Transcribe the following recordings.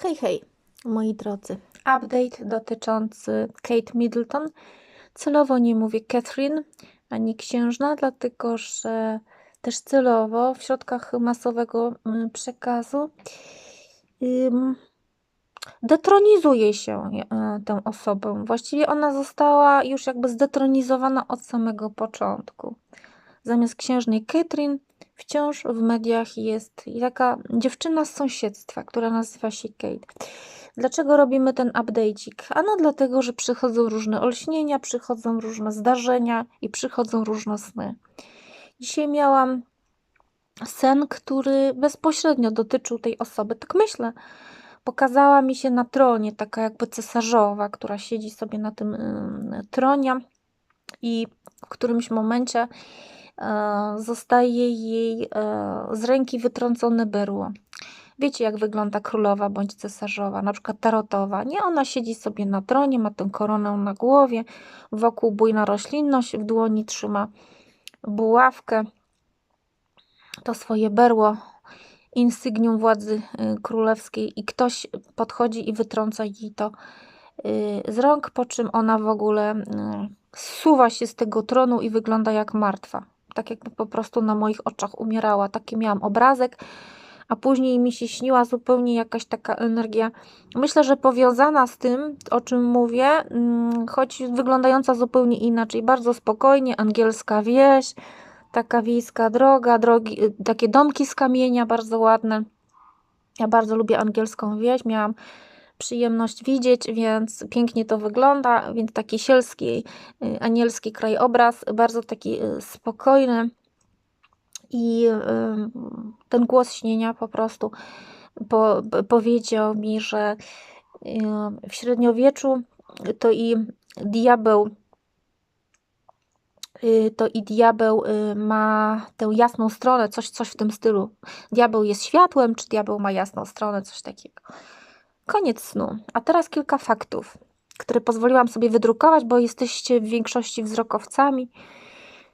Hej, hej, moi drodzy. Update dotyczący Kate Middleton. Celowo nie mówię Catherine ani księżna, dlatego że też celowo w środkach masowego mm, przekazu detronizuje się e, tę osobę. Właściwie ona została już jakby zdetronizowana od samego początku. Zamiast księżnej Catherine wciąż w mediach jest taka dziewczyna z sąsiedztwa, która nazywa się Kate. Dlaczego robimy ten update'ik? Ano dlatego, że przychodzą różne olśnienia, przychodzą różne zdarzenia i przychodzą różne sny. Dzisiaj miałam sen, który bezpośrednio dotyczył tej osoby. Tak myślę. Pokazała mi się na tronie taka jakby cesarzowa, która siedzi sobie na tym tronie i w którymś momencie zostaje jej e, z ręki wytrącone berło. Wiecie, jak wygląda królowa bądź cesarzowa, na przykład tarotowa. Nie, ona siedzi sobie na tronie, ma tę koronę na głowie, wokół bujna roślinność, w dłoni trzyma buławkę, to swoje berło, insygnium władzy y, królewskiej i ktoś podchodzi i wytrąca jej to z rąk, po czym ona w ogóle zsuwa się z tego tronu i wygląda jak martwa tak jakby po prostu na moich oczach umierała. Taki miałam obrazek, a później mi się śniła zupełnie jakaś taka energia, myślę, że powiązana z tym, o czym mówię, mm, choć wyglądająca zupełnie inaczej. Bardzo spokojnie, angielska wieś, taka wiejska droga, drogi, y, takie domki z kamienia, bardzo ładne. Ja bardzo lubię angielską wieś, miałam przyjemność widzieć, więc pięknie to wygląda, więc taki sielski, y, anielski krajobraz, bardzo taki y, spokojny i y, ten głos śnienia po prostu po, powiedział mi, że w średniowieczu to i diabeł to i diabeł ma tę jasną stronę, coś, coś w tym stylu. Diabeł jest światłem, czy diabeł ma jasną stronę, coś takiego. Koniec snu. A teraz kilka faktów, które pozwoliłam sobie wydrukować, bo jesteście w większości wzrokowcami.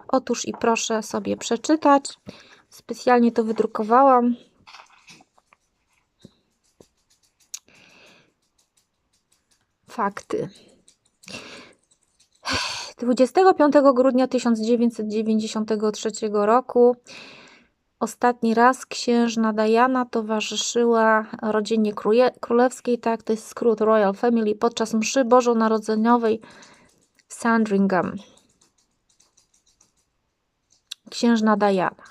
Otóż i proszę sobie przeczytać. Specjalnie to wydrukowałam. Fakty. 25 grudnia 1993 roku Ostatni raz księżna Diana towarzyszyła rodzinie królewskiej, tak, to jest skrót Royal Family, podczas mszy bożonarodzeniowej w Sandringham. Księżna Diana.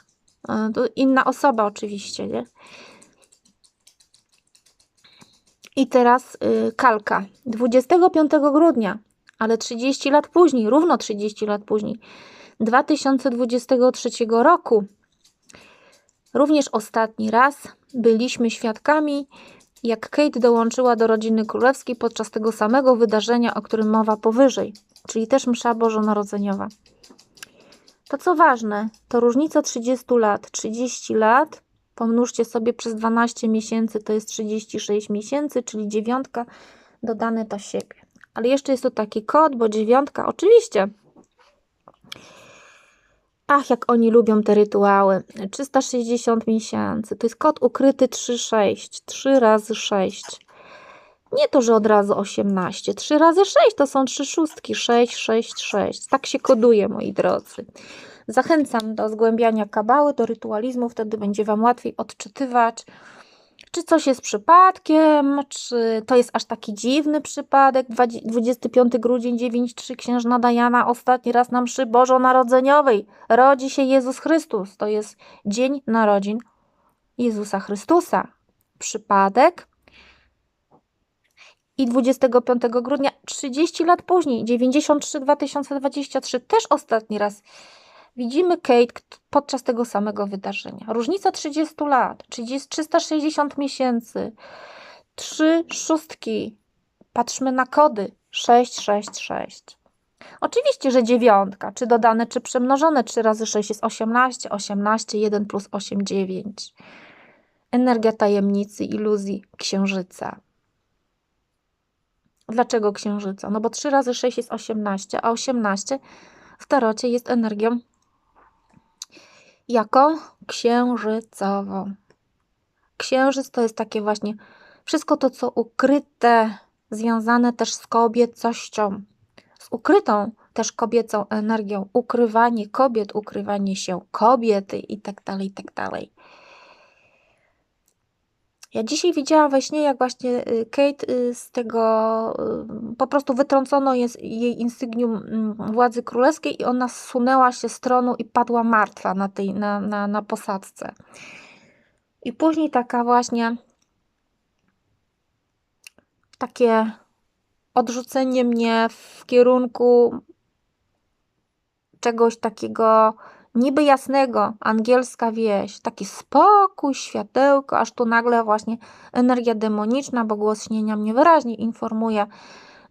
E, inna osoba oczywiście, nie? I teraz y, kalka. 25 grudnia, ale 30 lat później, równo 30 lat później, 2023 roku Również ostatni raz byliśmy świadkami, jak Kate dołączyła do rodziny królewskiej podczas tego samego wydarzenia, o którym mowa powyżej, czyli też msza bożonarodzeniowa. To co ważne, to różnica 30 lat. 30 lat pomnóżcie sobie przez 12 miesięcy, to jest 36 miesięcy, czyli dziewiątka dodane do siebie. Ale jeszcze jest tu taki kod, bo dziewiątka, oczywiście, Ach, jak oni lubią te rytuały. 360 miesięcy. To jest kod ukryty 3,6. 3 razy 6. Nie to, że od razu 18. 3 razy 6 to są 3 szóstki. 6, 6, 6. Tak się koduje, moi drodzy. Zachęcam do zgłębiania kabały, do rytualizmu. Wtedy będzie Wam łatwiej odczytywać czy coś jest przypadkiem, czy to jest aż taki dziwny przypadek. 25 grudzień 9.3 księżna Dajana ostatni raz na mszy bożonarodzeniowej rodzi się Jezus Chrystus. To jest dzień narodzin Jezusa Chrystusa. Przypadek. I 25 grudnia, 30 lat później, 93 2023, też ostatni raz Widzimy Kate podczas tego samego wydarzenia. Różnica 30 lat, 30, 360 miesięcy, trzy szóstki. Patrzmy na kody 666. Oczywiście, że dziewiątka, czy dodane, czy przemnożone 3 razy 6 jest 18, 18, 1 plus 8, 9. Energia tajemnicy, iluzji księżyca. Dlaczego księżyca? No bo 3 razy 6 jest 18, a 18 w tarocie jest energią jako księżycową. Księżyc to jest takie właśnie Wszystko to, co ukryte, związane też z kobiecością, z ukrytą też kobiecą energią, ukrywanie kobiet, ukrywanie się kobiety i tak dalej, i tak dalej. Ja dzisiaj widziałam we śnie, jak właśnie y, Kate y, z tego y, po prostu wytrącono jej insygnium mm, władzy królewskiej i ona zsunęła się z tronu i padła martwa na, tej, na, na, na posadzce. I później taka właśnie takie odrzucenie mnie w kierunku czegoś takiego niby jasnego, angielska wieś, taki spokój, światełko, aż tu nagle właśnie energia demoniczna, bo głos śnienia mnie wyraźnie informuje,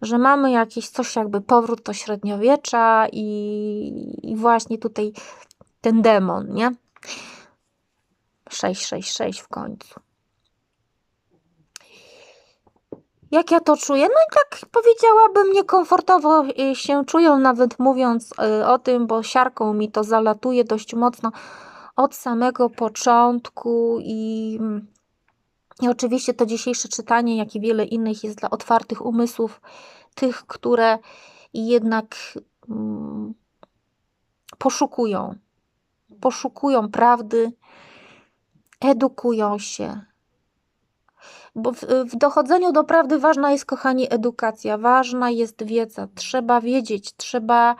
że mamy jakiś coś jakby powrót do średniowiecza i, i właśnie tutaj ten demon, nie? 666 w końcu. Jak ja to czuję? No i tak powiedziałabym, niekomfortowo y, się czują, nawet mówiąc y, o tym, bo siarką mi to zalatuje dość mocno od samego początku i, i oczywiście to dzisiejsze czytanie, jak i wiele innych jest dla otwartych umysłów, tych, które jednak mm, poszukują, poszukują prawdy, edukują się, bo w, w dochodzeniu do prawdy ważna jest, kochani, edukacja, ważna jest wiedza. Trzeba wiedzieć, trzeba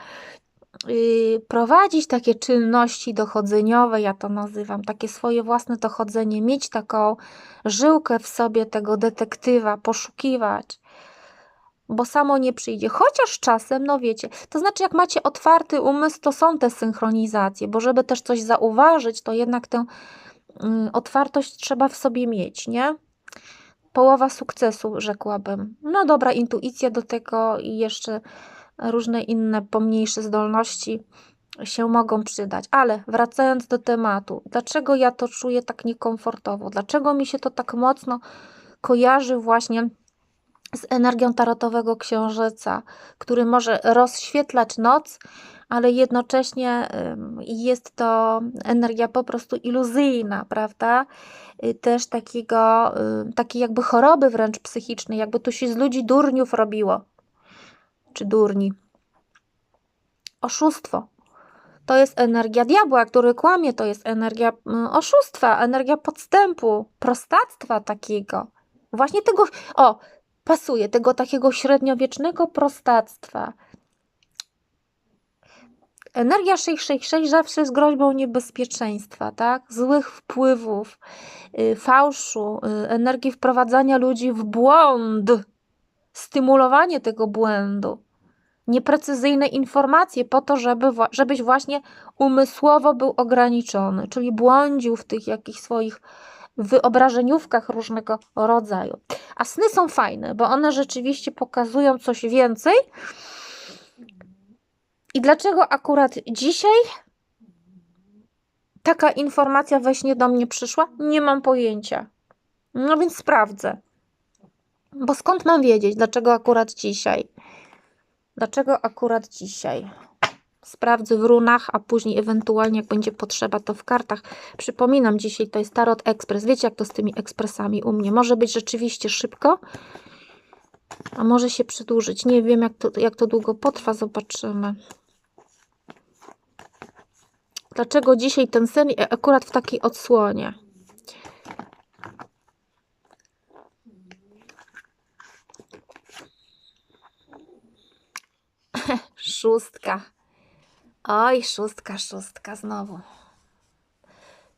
yy, prowadzić takie czynności dochodzeniowe, ja to nazywam, takie swoje własne dochodzenie, mieć taką żyłkę w sobie tego detektywa, poszukiwać bo samo nie przyjdzie. Chociaż czasem, no wiecie, to znaczy, jak macie otwarty umysł, to są te synchronizacje, bo żeby też coś zauważyć, to jednak tę y, otwartość trzeba w sobie mieć, nie? Połowa sukcesu, rzekłabym. No dobra, intuicja do tego i jeszcze różne inne pomniejsze zdolności się mogą przydać. Ale wracając do tematu, dlaczego ja to czuję tak niekomfortowo? Dlaczego mi się to tak mocno kojarzy właśnie z energią tarotowego księżyca, który może rozświetlać noc, ale jednocześnie jest to energia po prostu iluzyjna, prawda? Y, też takiego, y, takiej jakby choroby wręcz psychicznej, jakby tu się z ludzi durniów robiło, czy durni. Oszustwo. To jest energia diabła, który kłamie, to jest energia oszustwa, energia podstępu, prostactwa takiego. Właśnie tego, o, pasuje, tego takiego średniowiecznego prostactwa. Energia 666 zawsze jest groźbą niebezpieczeństwa, tak? Złych wpływów, yy, fałszu, yy, energii wprowadzania ludzi w błąd, stymulowanie tego błędu, nieprecyzyjne informacje po to, żeby, żebyś właśnie umysłowo był ograniczony, czyli błądził w tych jakichś swoich wyobrażeniówkach różnego rodzaju. A sny są fajne, bo one rzeczywiście pokazują coś więcej. I dlaczego akurat dzisiaj taka informacja we śnie do mnie przyszła? Nie mam pojęcia. No więc sprawdzę. Bo skąd mam wiedzieć, dlaczego akurat dzisiaj? Dlaczego akurat dzisiaj? sprawdzę w runach, a później ewentualnie jak będzie potrzeba to w kartach. Przypominam, dzisiaj to jest Tarot Express. Wiecie jak to z tymi ekspresami u mnie? Może być rzeczywiście szybko, a może się przedłużyć. Nie wiem jak to, jak to długo potrwa, zobaczymy. Dlaczego dzisiaj ten sen akurat w takiej odsłonie? Szóstka. Oj, szóstka, szóstka znowu.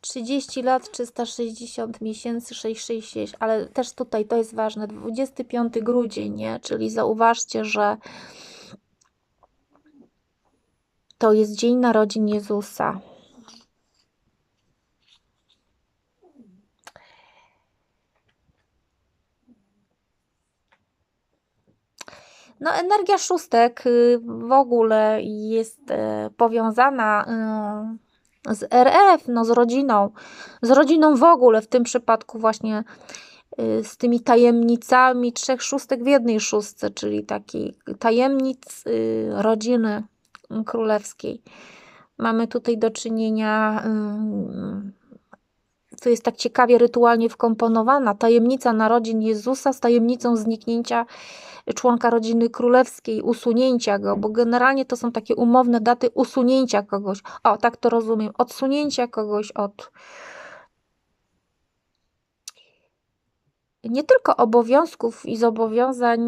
30 lat, 360 miesięcy, 666, ale też tutaj to jest ważne, 25 grudzień, nie? Czyli zauważcie, że to jest dzień narodzin Jezusa. No, energia szóstek y, w ogóle jest e, powiązana y, z RF, no, z rodziną, z rodziną w ogóle, w tym przypadku właśnie y, z tymi tajemnicami trzech szóstek w jednej szóstce, czyli takiej tajemnic rodziny królewskiej. Mamy tutaj do czynienia co jest tak ciekawie rytualnie wkomponowana, tajemnica narodzin Jezusa z tajemnicą zniknięcia członka rodziny królewskiej, usunięcia go, bo generalnie to są takie umowne daty usunięcia kogoś. O, tak to rozumiem, odsunięcia kogoś od nie tylko obowiązków i zobowiązań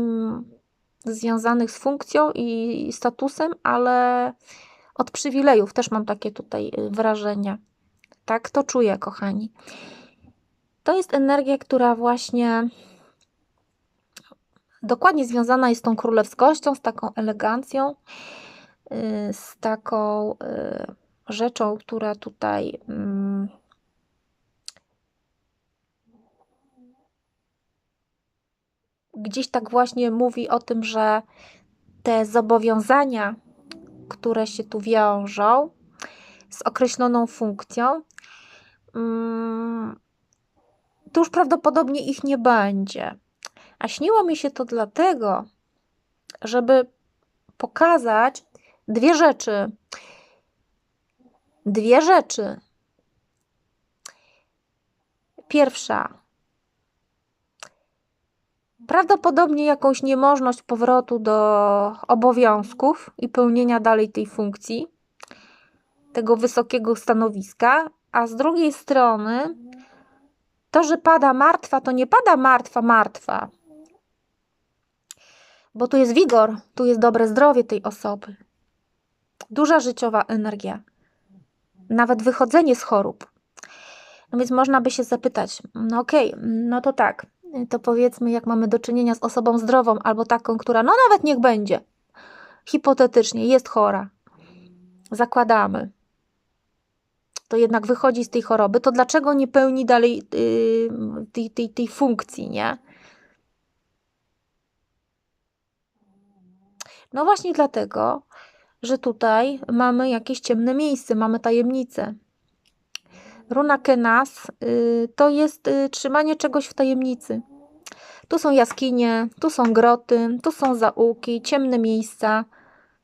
związanych z funkcją i statusem, ale od przywilejów. Też mam takie tutaj y, wrażenie. Tak to czuję, kochani. To jest energia, która właśnie dokładnie związana jest z tą królewskością, z taką elegancją, y, z taką y, rzeczą, która tutaj gdzieś tak właśnie mówi o tym, że te zobowiązania, które się tu wiążą z określoną funkcją, mm, to już prawdopodobnie ich nie będzie. A śniło mi się to dlatego, żeby pokazać dwie rzeczy. Dwie rzeczy. Pierwsza, prawdopodobnie jakąś niemożność powrotu do obowiązków i pełnienia dalej tej funkcji, tego wysokiego stanowiska, a z drugiej strony to, że pada martwa, to nie pada martwa, martwa, bo tu jest wigor, tu jest dobre zdrowie tej osoby, duża życiowa energia, nawet wychodzenie z chorób. No więc można by się zapytać, no okej, okay, no to tak, to powiedzmy, jak mamy do czynienia z osobą zdrową albo taką, która, no nawet niech będzie, hipotetycznie jest chora, zakładamy, to jednak wychodzi z tej choroby, to dlaczego nie pełni dalej yy, tej, tej, tej funkcji, nie? No właśnie dlatego, że tutaj mamy jakieś ciemne miejsce, mamy tajemnice. Runa Kenas y, to jest y, trzymanie czegoś w tajemnicy. Tu są jaskinie, tu są groty, tu są zaułki, ciemne miejsca.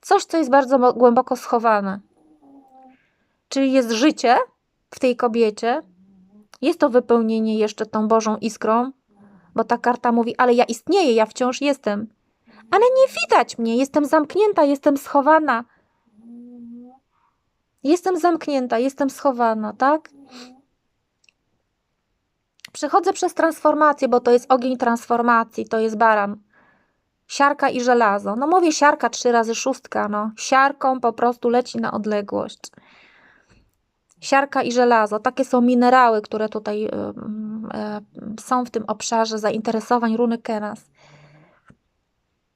Coś, co jest bardzo głęboko schowane. Czyli jest życie w tej kobiecie. Jest to wypełnienie jeszcze tą Bożą iskrą, bo ta karta mówi, ale ja istnieję, ja wciąż jestem. Ale nie widać mnie, jestem zamknięta, jestem schowana. Jestem zamknięta, jestem schowana, tak? Przechodzę przez transformację, bo to jest ogień transformacji, to jest baran. Siarka i żelazo. No mówię siarka trzy razy szóstka, no. Siarką po prostu leci na odległość. Siarka i żelazo, takie są minerały, które tutaj y, y, są w tym obszarze zainteresowań runy Kenas.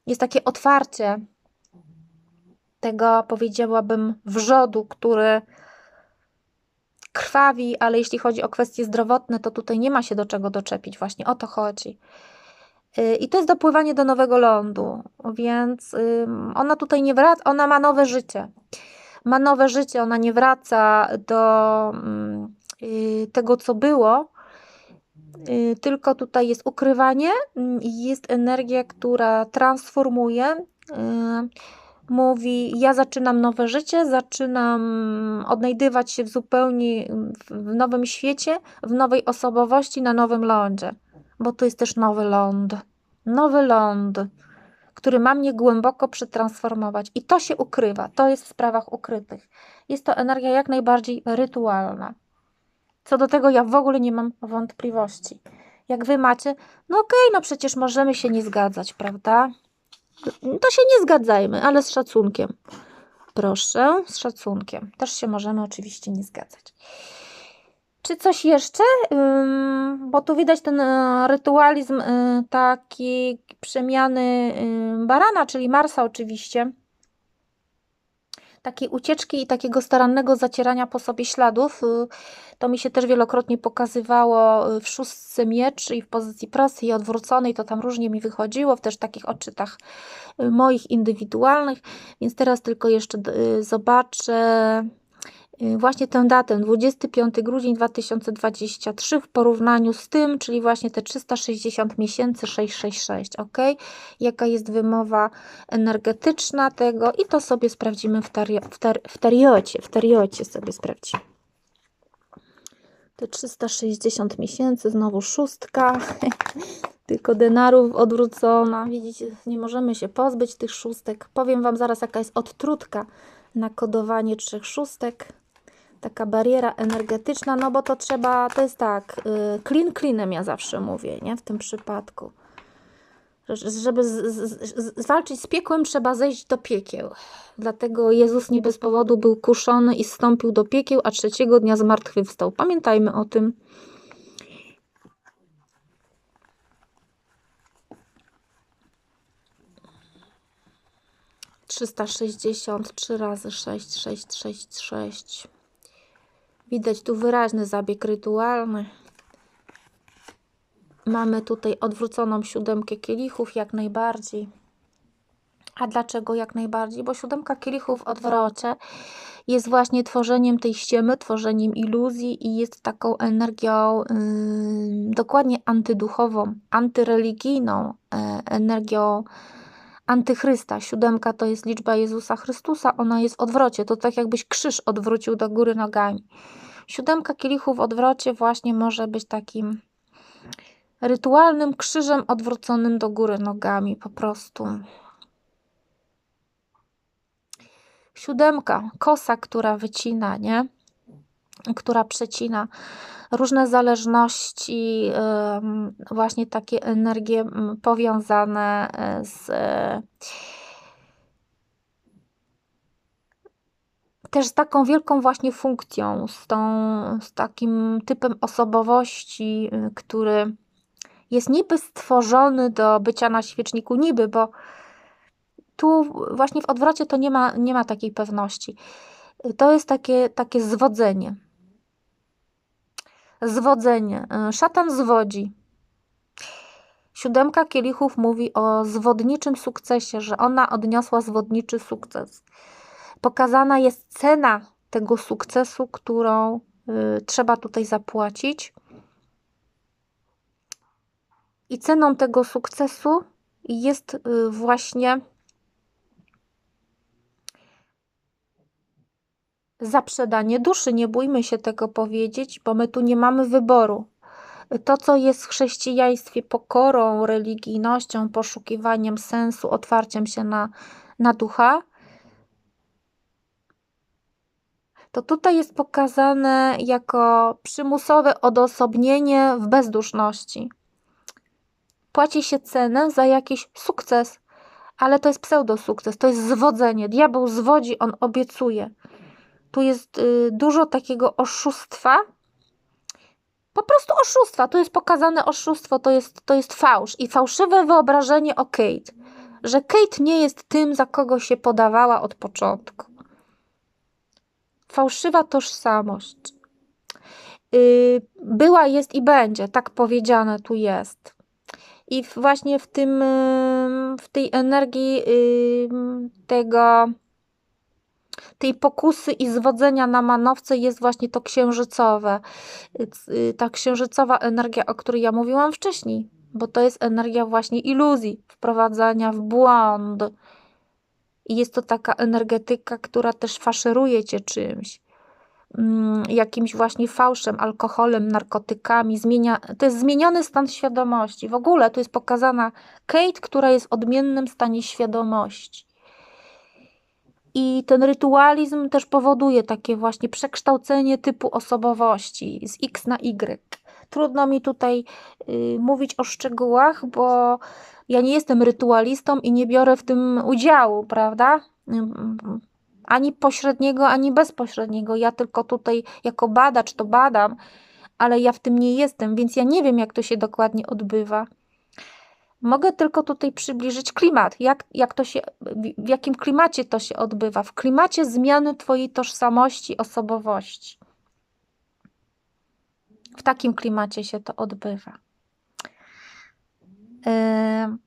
Jest takie otwarcie tego, powiedziałabym, wrzodu, który krwawi, ale jeśli chodzi o kwestie zdrowotne, to tutaj nie ma się do czego doczepić. Właśnie o to chodzi. Y, I to jest dopływanie do nowego lądu, więc ona tutaj nie wraca, ona ma nowe życie. Ma nowe życie, ona nie wraca do mm, y, tego, co było, y, tylko tutaj jest ukrywanie i jest energia, która transformuje mówi: Ja zaczynam nowe życie, zaczynam odnajdywać się w zupełnie w nowym świecie, w nowej osobowości, na nowym lądzie, bo to jest też nowy ląd. Nowy ląd, który ma mnie głęboko przetransformować, i to się ukrywa, to jest w sprawach ukrytych. Jest to energia jak najbardziej rytualna. Co do tego ja w ogóle nie mam wątpliwości. Jak wy macie, no okej, okay, no przecież możemy się nie zgadzać, prawda? To się nie zgadzajmy, ale z szacunkiem. Proszę, z szacunkiem. Też się możemy oczywiście nie zgadzać. Czy coś jeszcze? Bo tu widać ten e, rytualizm e, taki przemiany barana, czyli Marsa oczywiście takiej ucieczki i takiego starannego zacierania po sobie śladów. Y, to mi się też wielokrotnie pokazywało y, w szóstce miecz i w pozycji prostej i odwróconej, to tam różnie mi wychodziło, w też takich odczytach y, moich indywidualnych, więc teraz tylko jeszcze zobaczę właśnie tę datę, 25 grudzień 2023 w porównaniu z tym, czyli właśnie te 360 miesięcy 666, ok? Jaka jest wymowa energetyczna tego i to sobie sprawdzimy w, tario, w, tar, w tariocie, w tariocie sobie sprawdzimy. Te 360 miesięcy, znowu szóstka. Tylko denarów odwrócona. Widzicie, nie możemy się pozbyć tych szóstek. Powiem Wam zaraz, jaka jest odtrutka na kodowanie trzech szóstek. Taka bariera energetyczna, no bo to trzeba, to jest tak, y, clean cleanem ja zawsze mówię, nie? W tym przypadku. Żeby z, z, z piekłem, trzeba zejść do piekieł. Dlatego Jezus nie bez powodu był kuszony i zstąpił do piekieł, a trzeciego dnia zmartwychwstał. Pamiętajmy o tym. Trzysta sześćdziesiąt trzy razy sześć, sześć, sześć, sześć. Widać tu wyraźny zabieg rytualny. Mamy tutaj odwróconą siódemkę kielichów, jak najbardziej. A dlaczego jak najbardziej? Bo siódemka kielichów w odwrocie jest właśnie tworzeniem tej ściemy, tworzeniem iluzji i jest taką energią yy, dokładnie antyduchową, antyreligijną, yy, energią antychrysta. Siódemka to jest liczba Jezusa Chrystusa, ona jest w odwrocie. To tak jakbyś krzyż odwrócił do góry nogami. Siódemka kielichów w odwrocie właśnie może być takim rytualnym krzyżem odwróconym do góry nogami po prostu. Siódemka, kosa, która wycina, nie? Która przecina różne zależności, właśnie takie energie powiązane e, z też z taką wielką właśnie funkcją, z, tą, z takim typem osobowości, y, który jest niby stworzony do bycia na świeczniku, niby, bo tu właśnie w odwrocie to nie ma, nie ma takiej pewności. To jest takie, takie zwodzenie. Zwodzenie. Szatan zwodzi. Siódemka kielichów mówi o zwodniczym sukcesie, że ona odniosła zwodniczy sukces. Pokazana jest cena tego sukcesu, którą y, trzeba tutaj zapłacić. I ceną tego sukcesu jest y, właśnie zaprzedanie duszy. Nie bójmy się tego powiedzieć, bo my tu nie mamy wyboru. To, co jest w chrześcijaństwie pokorą, religijnością, poszukiwaniem sensu, otwarciem się na, na ducha, to tutaj jest pokazane jako przymusowe odosobnienie w bezduszności. Płaci się cenę za jakiś sukces, ale to jest pseudosukces, to jest zwodzenie. Diabeł zwodzi, on obiecuje. Tu jest y, dużo takiego oszustwa, po prostu oszustwa. Tu jest pokazane oszustwo, to jest, to jest fałsz i fałszywe wyobrażenie o Kate, że Kate nie jest tym, za kogo się podawała od początku. Fałszywa tożsamość. Y, była, jest i będzie, tak powiedziane tu jest. I właśnie w tym, w tej energii tego, tej pokusy i zwodzenia na manowce jest właśnie to księżycowe. Y, ta księżycowa energia, o której ja mówiłam wcześniej, bo to jest energia właśnie iluzji, wprowadzania w błąd. I jest to taka energetyka, która też faszeruje cię czymś. Mm, jakimś właśnie fałszem, alkoholem, narkotykami, zmienia, to jest zmieniony stan świadomości. W ogóle tu jest pokazana Kate, która jest w odmiennym stanie świadomości. I ten rytualizm też powoduje takie właśnie przekształcenie typu osobowości z X na Y. Trudno mi tutaj y, mówić o szczegółach, bo ja nie jestem rytualistą i nie biorę w tym udziału, prawda? ani pośredniego, ani bezpośredniego. Ja tylko tutaj jako badacz to badam, ale ja w tym nie jestem, więc ja nie wiem, jak to się dokładnie odbywa. Mogę tylko tutaj przybliżyć klimat, jak, jak to się, w jakim klimacie to się odbywa. W klimacie zmiany Twojej tożsamości, osobowości. W takim klimacie się to odbywa. Yy,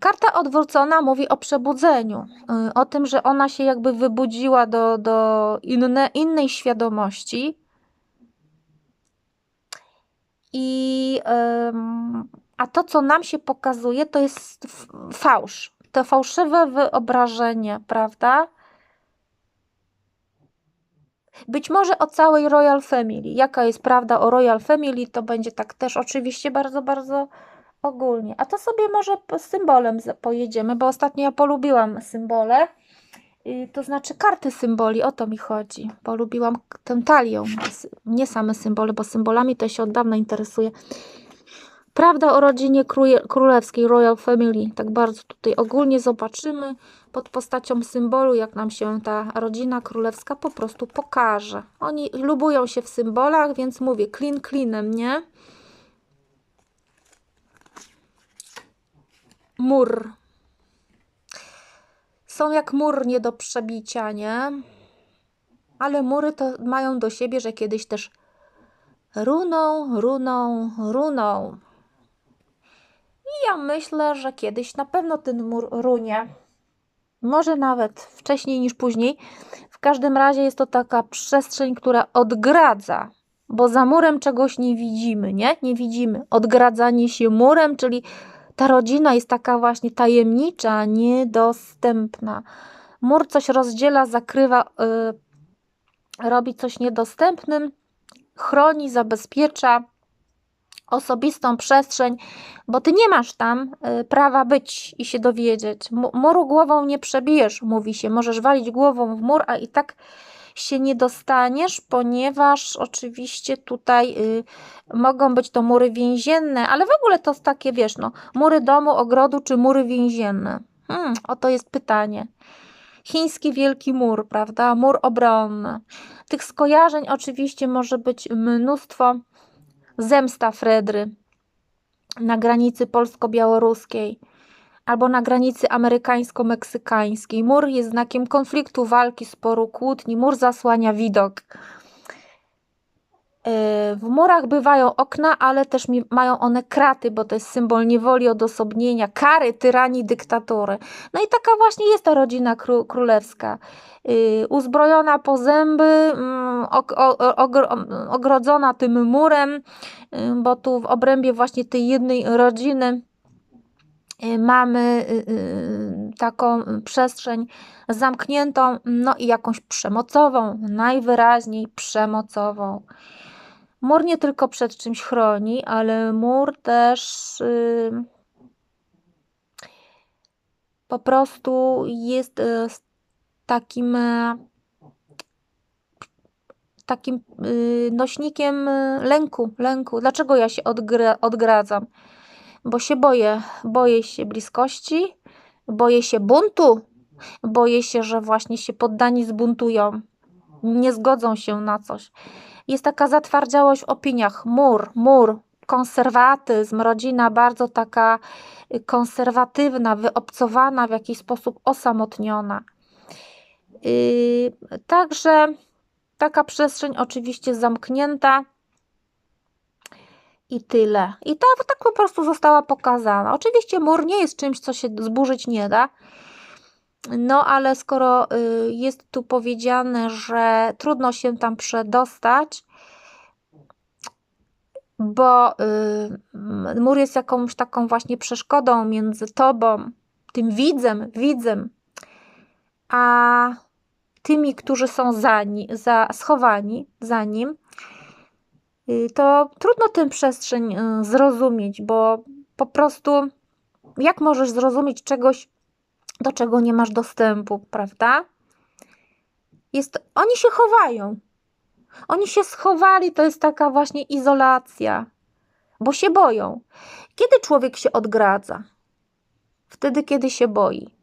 Karta odwrócona mówi o przebudzeniu, y, o tym, że ona się jakby wybudziła do, do inne, innej świadomości. I, a to, co nam się pokazuje, to jest fałsz. To fałszywe wyobrażenie, prawda? Być może o całej Royal Family. Jaka jest prawda o Royal Family, to będzie tak też oczywiście bardzo, bardzo ogólnie. A to sobie może symbolem pojedziemy, bo ostatnio ja polubiłam symbole. To znaczy karty symboli, o to mi chodzi. Polubiłam tę talią, nie same symbole, bo symbolami to się od dawna interesuje. Prawda o rodzinie królewskiej, Royal Family, tak bardzo tutaj ogólnie zobaczymy pod postacią symbolu, jak nam się ta rodzina królewska po prostu pokaże. Oni lubują się w symbolach, więc mówię, klin klinem, nie? Mur. Są jak mur nie do przebicia, nie? Ale mury to mają do siebie, że kiedyś też runą, runą, runą. I ja myślę, że kiedyś na pewno ten mur runie. Może nawet wcześniej niż później. W każdym razie jest to taka przestrzeń, która odgradza, bo za murem czegoś nie widzimy, nie? Nie widzimy. Odgradzanie się murem, czyli ta rodzina jest taka właśnie tajemnicza, niedostępna. Mur coś rozdziela, zakrywa, yy, robi coś niedostępnym, chroni, zabezpiecza osobistą przestrzeń, bo ty nie masz tam y, prawa być i się dowiedzieć. Muru głową nie przebijesz, mówi się. Możesz walić głową w mur, a i tak się nie dostaniesz, ponieważ oczywiście tutaj y, mogą być to mury więzienne, ale w ogóle to jest takie, wiesz, no, mury domu, ogrodu czy mury więzienne. Hmm, oto jest pytanie. Chiński Wielki Mur, prawda? Mur obronny. Tych skojarzeń oczywiście może być mnóstwo. Zemsta Fredry na granicy polsko-białoruskiej albo na granicy amerykańsko-meksykańskiej. Mur jest znakiem konfliktu, walki, sporu, kłótni. Mur zasłania widok. E, w murach bywają okna, ale też mają one kraty, bo to jest symbol niewoli, odosobnienia, kary, tyranii, dyktatury. No i taka właśnie jest ta rodzina królewska. E, uzbrojona po zęby, mm, ogrodzona tym murem, e, bo tu w obrębie właśnie tej jednej rodziny mamy taką przestrzeń zamkniętą, no i jakąś przemocową, najwyraźniej przemocową. Mur nie tylko przed czymś chroni, ale mur też yy, po prostu jest yy, takim yy, takim nośnikiem lęku, lęku. Dlaczego ja się odgra odgradzam? Bo się boję, boję się bliskości, boję się buntu, boję się, że właśnie się poddani zbuntują, nie zgodzą się na coś. Jest taka zatwardziałość w opiniach, mur, mur, konserwatyzm, rodzina bardzo taka y, konserwatywna, wyobcowana, w jakiś sposób osamotniona. Yy, także taka przestrzeń oczywiście zamknięta i tyle. I to tak po prostu została pokazana. Oczywiście mur nie jest czymś, co się zburzyć nie da. No, ale skoro y, jest tu powiedziane, że trudno się tam przedostać, bo y, mur jest jakąś taką właśnie przeszkodą między tobą, tym widzem, widzem, a tymi, którzy są za, za, schowani za nim, y, to trudno tę przestrzeń zrozumieć, bo po prostu jak możesz zrozumieć czegoś, do czego nie masz dostępu, prawda? Jest, oni się chowają. Oni się schowali, to jest taka właśnie izolacja, bo się boją. Kiedy człowiek się odgradza? Wtedy, kiedy się boi.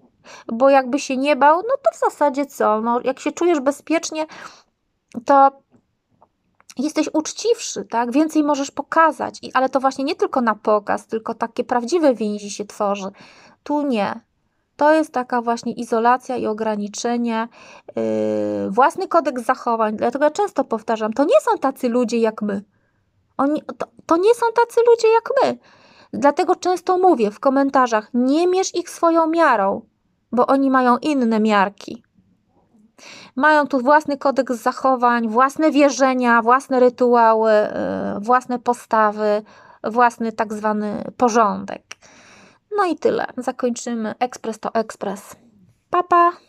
Bo jakby się nie bał, no to w zasadzie co? No, jak się czujesz bezpiecznie, to jesteś uczciwszy, tak? Więcej możesz pokazać. I, ale to właśnie nie tylko na pokaz, tylko takie prawdziwe więzi się tworzy. Tu nie. To jest taka właśnie izolacja i ograniczenie, yy, własny kodeks zachowań. Dlatego ja często powtarzam, to nie są tacy ludzie jak my. Oni, to, to nie są tacy ludzie jak my. Dlatego często mówię w komentarzach, nie mierz ich swoją miarą, bo oni mają inne miarki. Mają tu własny kodeks zachowań, własne wierzenia, własne rytuały, yy, własne postawy, własny tak zwany porządek. No i tyle. Zakończymy. Ekspres to ekspres. Papa! Pa.